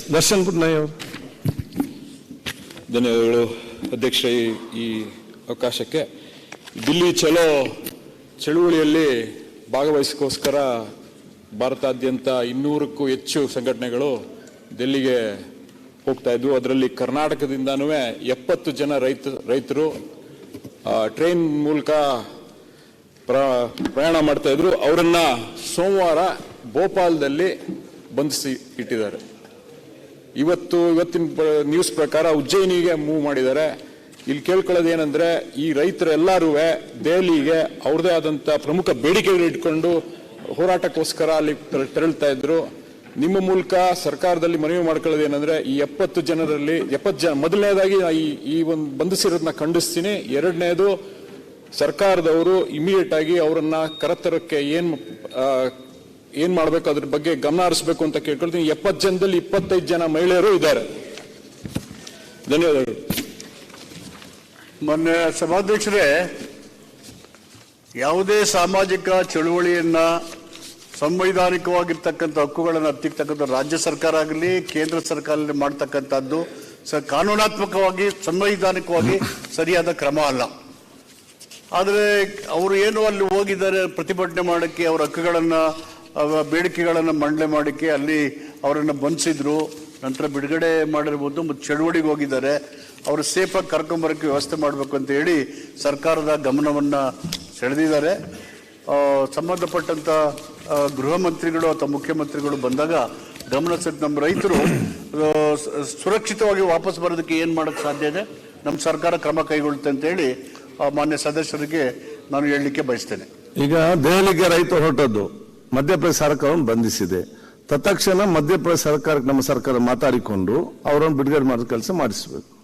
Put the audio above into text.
ದರ್ಶನ್ ಪುಟ್ನಾಯ್ ಅವರು ಧನ್ಯವಾದಗಳು. ಅಧ್ಯಕ್ಷ ಈ- ಅವಕಾಶಕ್ಕೆ ದಿಲ್ಲಿ ಚಲೋ ಚಳುವಳಿಯಲ್ಲಿ ಭಾಗವಹಿಸೋಸ್ಕರ ಭಾರತಾದ್ಯಂತ ಇನ್ನೂರಕ್ಕೂ ಹೆಚ್ಚು ಸಂಘಟನೆಗಳು ದಿಲ್ಲಿಗೆ ಹೋಗ್ತಾ ಇದ್ವು. ಅದರಲ್ಲಿ ಕರ್ನಾಟಕದಿಂದನೂ ಎಪ್ಪತ್ತು ಜನ ರೈತ, ರೈತರು ಟ್ರೈನ್ ಮೂಲಕ ಪ್ರ- ಪ್ರಯಾಣ ಮಾಡ್ತಾ ಇದ್ರು. ಅವರನ್ನ ಸೋಮವಾರ ಭೋಪಾಲ್ದಲ್ಲಿ ಬಂಧಿಸಿ ಇಟ್ಟಿದ್ದಾರೆ. ಇವತ್ತು ಇವತ್ತಿನ ನ್ಯೂಸ್ ಪ್ರಕಾರ ಉಜ್ಜಯಿನಿಗೆ ಮೂವ್ ಮಾಡಿದ್ದಾರೆ. ಇಲ್ಲಿ ಕೇಳ್ಕೊಳ್ಳೋದು ಏನಂದ್ರೆ, ಈ ರೈತರೆಲ್ಲರೂ ದೆಹಲಿಗೆ ಅವ್ರದೇ ಆದಂತ ಪ್ರಮುಖ ಬೇಡಿಕೆಗಳು ಇಟ್ಕೊಂಡು ಹೋರಾಟಕ್ಕೋಸ್ಕರ ಅಲ್ಲಿ ತೆರ- ತೆರಳ್ತಾ ಇದ್ರು. ನಿಮ್ಮ ಮೂಲಕ ಸರ್ಕಾರದಲ್ಲಿ ಮನವಿ ಮಾಡ್ಕೊಳ್ಳೋದು ಏನಂದ್ರೆ, ಈ ಎಪ್ಪತ್ತು ಜನರಲ್ಲಿ, ಎಪ್ಪತ್ತು ಜನ, ಮೊದಲನೇದಾಗಿ ಈ ಈ ಒಂದು ಬಂಧಿಸಿರೋದನ್ನ ಖಂಡಿಸ್ತೀನಿ. ಎರಡನೇದು ಸರ್ಕಾರದವರು ಇಮಿಡಿಯೇಟ್ ಆಗಿ ಅವರನ್ನ ಕರತರಕ್ಕೆ ಏನ್ ಏನ್ ಮಾಡ್ಬೇಕು? ಅದ್ರ ಬಗ್ಗೆ ಗಮನ ಹರಿಸಬೇಕು ಅಂತ ಕೇಳ್ಕೊಳ್ತೀನಿ. ಎಪ್ಪತ್ತು ಜನದಲ್ಲಿ ಇಪ್ಪತ್ತೈದು ಜನ ಮಹಿಳೆಯರು ಇದ್ದಾರೆ. ಧನ್ಯವಾದಗಳು. ಮೊನ್ನೆ ಸಭಾಧ್ಯಕ್ಷರೇ, ಯಾವುದೇ ಸಾಮಾಜಿಕ ಚಳುವಳಿಯನ್ನ ಸಂವೈಧಾನಿಕವಾಗಿರ್ತಕ್ಕಂಥ ಹಕ್ಕುಗಳನ್ನು ಹತ್ತಿರ್ತಕ್ಕಂಥ ರಾಜ್ಯ ಸರ್ಕಾರ ಆಗಲಿ, ಕೇಂದ್ರ ಸರ್ಕಾರ ಮಾಡ್ತಕ್ಕಂಥದ್ದು ಸ ಕಾನೂನಾತ್ಮಕವಾಗಿ, ಸಂವೈಧಾನಿಕವಾಗಿ ಸರಿಯಾದ ಕ್ರಮ ಅಲ್ಲ. ಆದರೆ, ಅವರು ಏನು ಅಲ್ಲಿ ಹೋಗಿದ್ದಾರೆ, ಪ್ರತಿಭಟನೆ ಮಾಡೋಕ್ಕೆ ಅವರ ಹಕ್ಕುಗಳನ್ನು ಬೇಡಿಕೆಗಳನ್ನು ಮಂಡನೆ ಮಾಡೋಕ್ಕೆ ಅಲ್ಲಿ ಅವರನ್ನು ಬಂಧಿಸಿದ್ರು. ನಂತರ ಬಿಡುಗಡೆ ಮಾಡಿರ್ಬೋದು, ಮತ್ತು ಚಳುವಳಿಗೆ ಹೋಗಿದ್ದಾರೆ. ಅವರು ಸೇಫಾಗಿ ಕರ್ಕೊಂಬರೋಕ್ಕೆ ವ್ಯವಸ್ಥೆ ಮಾಡಬೇಕು ಅಂತ ಹೇಳಿ ಸರ್ಕಾರದ ಗಮನವನ್ನು ಸೆಳೆದಿದ್ದಾರೆ. ಸಂಬಂಧಪಟ್ಟಂಥ ಗೃಹ ಮಂತ್ರಿಗಳು ಅಥವಾ ಮುಖ್ಯಮಂತ್ರಿಗಳು ಬಂದಾಗ ಗಮನ ಸೆಳೆದು ನಮ್ಮ ರೈತರು ಸುರಕ್ಷಿತವಾಗಿ ವಾಪಸ್ ಬರೋದಕ್ಕೆ ಏನು ಮಾಡೋಕ್ಕೆ ಸಾಧ್ಯ ಇದೆ? ನಮ್ಮ ಸರ್ಕಾರ ಕ್ರಮ ಕೈಗೊಳ್ಳುತ್ತೆ ಅಂತೇಳಿ ಮಾನ್ಯ ಸದಸ್ಯರಿಗೆ ನಾನು ಹೇಳಲಿಕ್ಕೆ ಬಯಸ್ತೇನೆ. ಈಗ ದೆಹಲಿಗೆ ರೈತ ಹೊರಟದ್ದು. ಮಧ್ಯಪ್ರದೇಶ ಸರ್ಕಾರವನ್ನು ಬಂಧಿಸಿದೆ. ತತ್ಕ್ಷಣ ಮಧ್ಯಪ್ರದೇಶ ಸರ್ಕಾರಕ್ಕೆ ನಮ್ಮ ಸರ್ಕಾರ ಮಾತಾಡಿಕೊಂಡು ಅವರನ್ನು ಬಿಡುಗಡೆ ಮಾಡೋ ಕೆಲಸ ಮಾಡಿಸಬೇಕು.